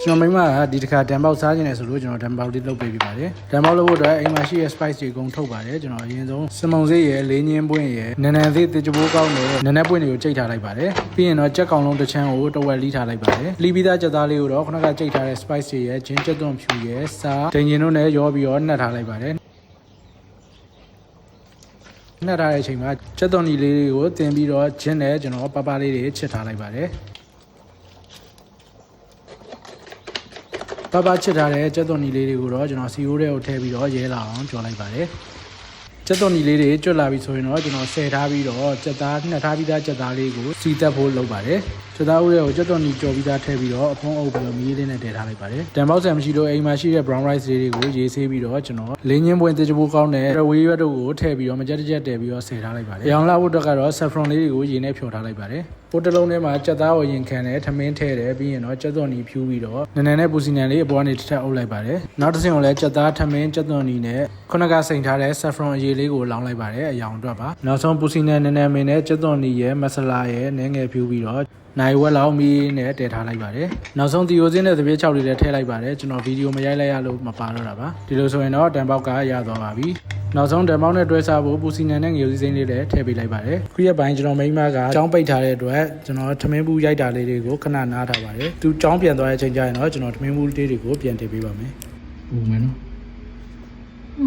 ကျွန်တော်မိမကဒီတစ်ခါတန်ပေါက်စားခြင်းနဲ့ဆိုလို့ကျွန်တော်တန်ပေါက်လေးလုပ်ပေးပြပါတယ်တန်ပေါက်လုပ်ဖို့အတွက်အိမ်မှာရှိတဲ့ spice တွေအကုန်ထုတ်ပါတယ်ကျွန်တော်အရင်ဆုံးစမုံစေးရယ်လေးညင်းပွင့်ရယ်နန်းနန်းစေးတစ်ကြိုးကောင်းနဲ့နန်းနန်းပွင့်တွေကိုကြိတ်ထားလိုက်ပါတယ်ပြီးရင်တော့ကြက်ကောင်လုံးတစ်ချမ်းကိုတဝက်လီးထားလိုက်ပါတယ်လီးပြီးသားကြက်သားလေးကိုတော့ခုနကကြိတ်ထားတဲ့ spice တွေရယ်ဂျင်းကြက်သွန်ဖြူရယ်စားဒိန်ဂျင်တို့နဲ့ရောပြီးတော့နှက်ထားလိုက်ပါတယ်နှက်ထားတဲ့အချိန်မှာကြက်သွန်ဒီလေးတွေကိုတင်ပြီးတော့ဂျင်းနဲ့ကျွန်တော်ပပလေးတွေချစ်ထားလိုက်ပါတယ် ပပချစ်ထားတဲ့ကြက်သွန်နီလေးတွေကိုတော့ကျွန်တော်စီအိုးထဲကိုထည့်ပြီးတော့ရဲလာအောင်ကြော်လိုက်ပါတယ်ကြက်သွန်နီလေးတွေကျွတ်လာပြီဆိုရင်တော့ကျွန်တော်ဆယ်ထားပြီးတော့ကြက်သားနှက်ထားပြီးသားကြက်သားလေးကိုစီတက်ဖို့လုပ်ပါတယ်ကြက်သားဦးတွေကိုကြက်သွန်နီကြော်ပြီးသားထည့်ပြီးတော့အဖုံးအုပ်ပြီးတော့မီးလေးနဲ့တည်ထားလိုက်ပါတယ်တန်ပေါက်ဆန်မရှိလို့အိမ်မှာရှိတဲ့ brown rice လေးတွေကိုရေးဆေးပြီးတော့ကျွန်တော်လင်းချင်းပွင့်တေချပိုးကောင်းတဲ့ဝေးရွက်တို့ကိုထည့်ပြီးတော့မကြက်ကြက်တည်ပြီးတော့ဆယ်ထားလိုက်ပါတယ်။ရောင်လာဖို့အတွက်ကတော့ saffron လေးတွေကိုရေနဲ့ဖြော်ထားလိုက်ပါတယ်။ ပိုးတစ်လုံးထဲမှာကြက်သားကိုရင်ခံတယ်ထမင်းထည့်တယ်ပြီးရင်တော့ကြက်သွန်နီဖြူပြီးတော့နည်းနည်းနဲ့ပူစီနံလေးအပေါ်ကနေတစ်ထပ်အုပ်လိုက်ပါတယ်နောက်တစ်ဆင့်ကိုလည်းကြက်သားထမင်းကြက်သွန်နီနဲ့ခုနကစိန်ထားတဲ့ saffron အရေးလေးကိုလောင်းလိုက်ပါတယ်အယောင်အတွက်ပါနောက်ဆုံးပူစီနံနည်းနည်းမင်းနဲ့ကြက်သွန်နီရဲ့မဆလာရဲ့နည်းငယ်ဖြူပြီးတော့နိုင်ဝက်လောက်မီးနဲ့တည်ထားလိုက်ပါတယ်နောက်ဆုံးတီယိုစင်းနဲ့သပြေး6လေးလည်းထည့်လိုက်ပါတယ်ကျွန်တော်ဗီဒီယိုမရိုက်လိုက်ရလို့မပါတော့တာပါဒီလိုဆိုရင်တော့တန်ပေါက်ကရသွားပါပြီ နောက်ဆုံးတန်ပေါက်နဲ့တွဲစားဖို့ပူစီနံနဲ့ငယ်စီစိမ်းလေးလည်းထည့်ပေးလိုက်ပါတယ်ခုရက်ပိုင်းကျွန်တော်မိန်းမကကြောင်းပိတ်ထားတဲ့အတွက်ကျွန်တော်ထမင်းဘူးရိုက်တာလေးတွေကိုခဏနားထားပါတယ်သူကြောင်းပြန်သွားတဲ့အချိန်ကျရင်တော့ကျွန်တော်ထမင်းဘူးလေးတွေကိုပြန်ထည့်ပေးပါမယ်ဟုတ်မယ်နော်